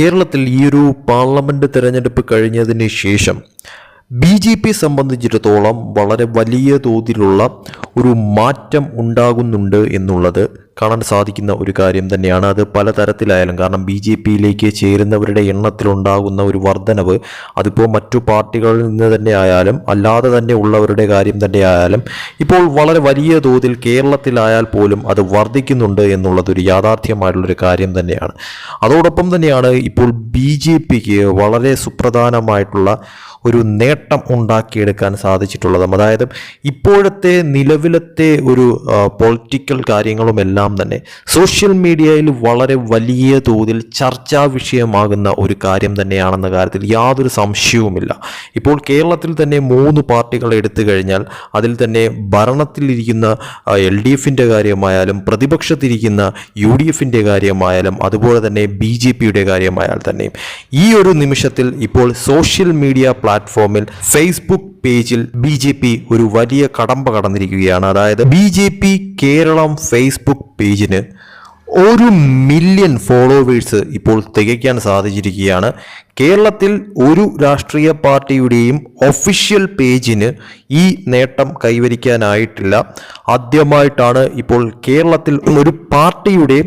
കേരളത്തിൽ ഈ ഒരു പാർലമെന്റ് തിരഞ്ഞെടുപ്പ് കഴിഞ്ഞതിന് ശേഷം ബി ജെ പി സംബന്ധിച്ചിടത്തോളം വളരെ വലിയ തോതിലുള്ള ഒരു മാറ്റം ഉണ്ടാകുന്നുണ്ട് എന്നുള്ളത് കാണാൻ സാധിക്കുന്ന ഒരു കാര്യം തന്നെയാണ്. അത് പലതരത്തിലായാലും കാരണം ബി ജെ പിയിലേക്ക് ചേരുന്നവരുടെ എണ്ണത്തിലുണ്ടാകുന്ന ഒരു വർധനവ് അതിപ്പോൾ മറ്റു പാർട്ടികളിൽ നിന്ന് തന്നെ ആയാലും അല്ലാതെ തന്നെ ഉള്ളവരുടെ കാര്യം തന്നെ ആയാലും ഇപ്പോൾ വളരെ വലിയ തോതിൽ കേരളത്തിലായാൽ പോലും അത് വർദ്ധിക്കുന്നുണ്ട് എന്നുള്ളതൊരു യാഥാർത്ഥ്യമായിട്ടുള്ളൊരു കാര്യം തന്നെയാണ്. അതോടൊപ്പം തന്നെയാണ് ഇപ്പോൾ ബി ജെ പിക്ക് വളരെ സുപ്രധാനമായിട്ടുള്ള ഒരു നേട്ടം ഉണ്ടാക്കിയെടുക്കാൻ സാധിച്ചിട്ടുള്ളതും. അതായത് ഇപ്പോഴത്തെ നിലവിലത്തെ ഒരു പൊളിറ്റിക്കൽ കാര്യങ്ങളുമെല്ലാം തന്നെ. സോഷ്യൽ മീഡിയയിൽ വളരെ വലിയ തോതിൽ ചർച്ചാ വിഷയമാകുന്ന ഒരു കാര്യം തന്നെയാണെന്ന കാര്യത്തിൽ യാതൊരു സംശയവുമില്ല. ഇപ്പോൾ കേരളത്തിൽ തന്നെ മൂന്ന് പാർട്ടികൾ എടുത്തു കഴിഞ്ഞാൽ അതിൽ തന്നെ ഭരണത്തിലിരിക്കുന്ന എൽ ഡി എഫിന്റെ കാര്യമായാലും പ്രതിപക്ഷത്തിരിക്കുന്ന യു ഡി എഫിന്റെ കാര്യമായാലും അതുപോലെ തന്നെ ബി ജെ പിയുടെ കാര്യമായാൽ തന്നെയും. ഈ ഒരു നിമിഷത്തിൽ ഇപ്പോൾ സോഷ്യൽ മീഡിയ പ്ലാറ്റ്ഫോമിൽ ഫേസ്ബുക്ക് പേജിൽ ബി ജെ പി ഒരു വലിയ കടമ്പ കടന്നിരിക്കുകയാണ്. അതായത് B J P Kerala Facebook പേജിന് ഒരു മില്യൺ ഫോളോവേഴ്സ് ഇപ്പോൾ തികയ്ക്കാൻ സാധിച്ചിരിക്കുകയാണ്. കേരളത്തിൽ ഒരു രാഷ്ട്രീയ പാർട്ടിയുടെയും ഒഫീഷ്യൽ പേജിന് ഈ നേട്ടം കൈവരിക്കാനായിട്ടില്ല. ആദ്യമായിട്ടാണ് ഇപ്പോൾ കേരളത്തിൽ ഒരു പാർട്ടിയുടെ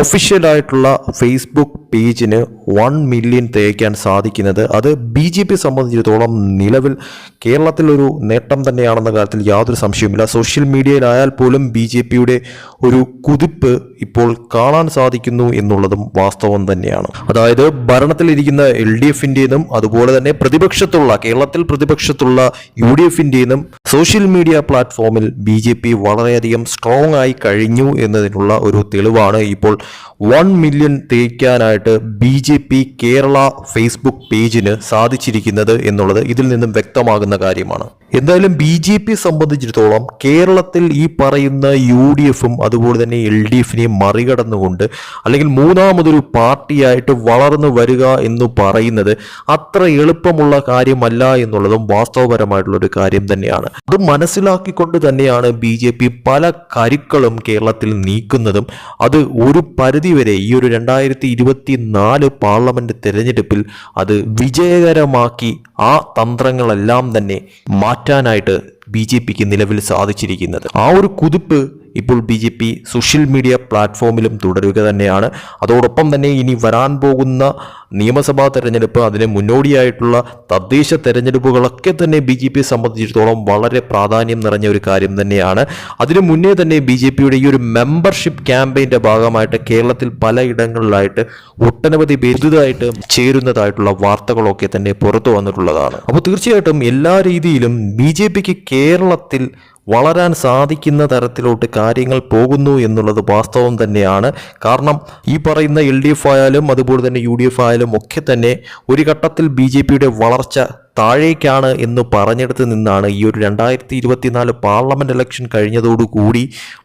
ഒഫീഷ്യലായിട്ടുള്ള ഫേസ്ബുക്ക് പേജിന് വൺ മില്യൺ തികയ്ക്കാൻ സാധിക്കുന്നത്. അത് ബി ജെ പി സംബന്ധിച്ചിടത്തോളം നിലവിൽ കേരളത്തിലൊരു നേട്ടം തന്നെയാണെന്ന കാര്യത്തിൽ യാതൊരു സംശയവുമില്ല. സോഷ്യൽ മീഡിയയിലായാൽ പോലും ബി ജെ പിയുടെ ഒരു കുതിപ്പ് ഇപ്പോൾ കാണാൻ സാധിക്കുന്നു എന്നുള്ളതും വാസ്തവം തന്നെയാണ്. അതായത് ഭരണത്തിലിരിക്കുന്ന എൽ ഡി എഫിന്റെതും അതുപോലെ തന്നെ പ്രതിപക്ഷത്തുള്ള കേരളത്തിൽ പ്രതിപക്ഷത്തുള്ള യു ഡി എഫിന്റെതും സോഷ്യൽ മീഡിയ പ്ലാറ്റ്ഫോമിൽ ബി ജെ പി വളരെയധികം സ്ട്രോങ് ആയി കഴിഞ്ഞു എന്നതിനുള്ള ഒരു തെളിവാണ് ഇപ്പോൾ one million തേക്കാനായിട്ട് B J P Kerala Facebook പേജിന് സാധിച്ചിരിക്കുന്നത് എന്നുള്ളത് ഇതിൽ നിന്നും വ്യക്തമാകുന്ന കാര്യമാണ്. എന്തായാലും ബി ജെ പി സംബന്ധിച്ചിടത്തോളം കേരളത്തിൽ ഈ പറയുന്ന യു ഡി എഫും അതുപോലെ തന്നെ എൽ ഡി എഫിനെയും മറികടന്നുകൊണ്ട് അല്ലെങ്കിൽ മൂന്നാമതൊരു പാർട്ടിയായിട്ട് വളർന്നു വരിക എന്ന് പറയുന്നത് അത്ര എളുപ്പമുള്ള കാര്യമല്ല എന്നുള്ളതും വാസ്തവപരമായിട്ടുള്ള ഒരു കാര്യം തന്നെയാണ്. അത് മനസ്സിലാക്കിക്കൊണ്ട് തന്നെയാണ് ബി ജെ പി പല കരുക്കളും കേരളത്തിൽ നീക്കുന്നതും. അത് ഒരു പരിധിവരെ ഈ ഒരു രണ്ടായിരത്തി ഇരുപത്തി നാല് പാർലമെന്റ് തെരഞ്ഞെടുപ്പിൽ അത് വിജയകരമാക്കി ആ തന്ത്രങ്ങളെല്ലാം തന്നെ മാറ്റാനായിട്ട് ബി ജെ പിക്ക് നിലവിൽ സാധിച്ചിരിക്കുന്നത്. ആ ഒരു കുതിപ്പ് ഇപ്പോൾ B J P social media പ്ലാറ്റ്ഫോമിലും തുടരുക തന്നെയാണ്. അതോടൊപ്പം തന്നെ ഇനി വരാൻ പോകുന്ന നിയമസഭാ തെരഞ്ഞെടുപ്പ് അതിന് മുന്നോടിയായിട്ടുള്ള തദ്ദേശ തെരഞ്ഞെടുപ്പുകളൊക്കെ തന്നെ ബി ജെ സംബന്ധിച്ചിടത്തോളം വളരെ പ്രാധാന്യം നിറഞ്ഞ ഒരു കാര്യം തന്നെയാണ്. അതിനു മുന്നേ തന്നെ ബി ജെ പിയുടെ ഈ ഒരു മെമ്പർഷിപ്പ് ക്യാമ്പയിന്റെ ഭാഗമായിട്ട് കേരളത്തിൽ പലയിടങ്ങളിലായിട്ട് ഒട്ടനവധി ബിരുദായിട്ട് ചേരുന്നതായിട്ടുള്ള വാർത്തകളൊക്കെ തന്നെ പുറത്തു വന്നിട്ടുള്ളതാണ്. അപ്പോൾ തീർച്ചയായിട്ടും എല്ലാ രീതിയിലും ബി ജെ പിക്ക് കേരളത്തിൽ വളരാൻ സാധിക്കുന്ന തരത്തിലോട്ട് കാര്യങ്ങൾ പോകുന്നു എന്നുള്ളത് വാസ്തവം തന്നെയാണ്. കാരണം ഈ പറയുന്ന എൽ ഡി എഫ് ആയാലും അതുപോലെ തന്നെ യു ഡി എഫ് ആയാലും ഒക്കെ തന്നെ ഒരു ഘട്ടത്തിൽ ബി ജെ പിയുടെ വളർച്ച താഴേക്കാണ് എന്ന് പറഞ്ഞെടുത്ത് നിന്നാണ് ഈ ഒരു രണ്ടായിരത്തി ഇരുപത്തിനാല് പാർലമെന്റ് ഇലക്ഷൻ കഴിഞ്ഞതോടുകൂടി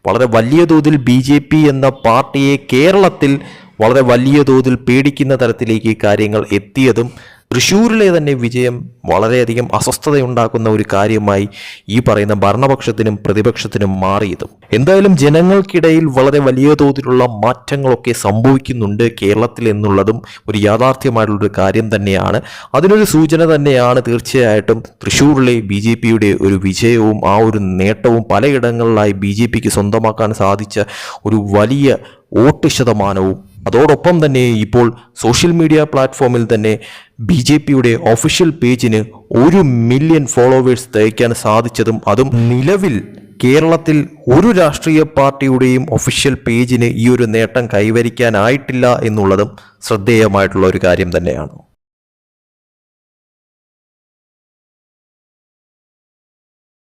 വളരെ വലിയ തോതിൽ ബി ജെ പി എന്ന പാർട്ടിയെ കേരളത്തിൽ വളരെ വലിയ തോതിൽ പേടിക്കുന്ന തരത്തിലേക്ക് കാര്യങ്ങൾ എത്തിയതും തൃശ്ശൂരിലെ തന്നെ വിജയം വളരെയധികം അസ്വസ്ഥതയുണ്ടാക്കുന്ന ഒരു കാര്യമായി ഈ പറയുന്ന ഭരണപക്ഷത്തിനും പ്രതിപക്ഷത്തിനും മാറിയതും. എന്തായാലും ജനങ്ങൾക്കിടയിൽ വളരെ വലിയ തോതിലുള്ള മാറ്റങ്ങളൊക്കെ സംഭവിക്കുന്നുണ്ട് കേരളത്തിൽ എന്നുള്ളതും ഒരു യാഥാർത്ഥ്യമായിട്ടുള്ളൊരു കാര്യം തന്നെയാണ്. അതിനൊരു സൂചന തന്നെയാണ് തീർച്ചയായിട്ടും തൃശ്ശൂരിലെ ബി ജെ പിയുടെ ഒരു വിജയവും ആ ഒരു നേട്ടവും പലയിടങ്ങളിലായി ബി ജെ പിക്ക് സ്വന്തമാക്കാൻ സാധിച്ച ഒരു വലിയ വോട്ട് ശതമാനവും അതോടൊപ്പം തന്നെ ഇപ്പോൾ സോഷ്യൽ മീഡിയ പ്ലാറ്റ്ഫോമിൽ തന്നെ ബി ജെ പിയുടെ ഒഫീഷ്യൽ പേജിന് ഒരു മില്യൺ ഫോളോവേഴ്സ് തയ്ക്കാൻ സാധിച്ചതും അതും നിലവിൽ കേരളത്തിൽ ഒരു രാഷ്ട്രീയ പാർട്ടിയുടെയും ഒഫീഷ്യൽ പേജിന് ഈ ഒരു നേട്ടം കൈവരിക്കാനായിട്ടില്ല എന്നുള്ളതും ശ്രദ്ധേയമായിട്ടുള്ള ഒരു കാര്യം തന്നെയാണ്.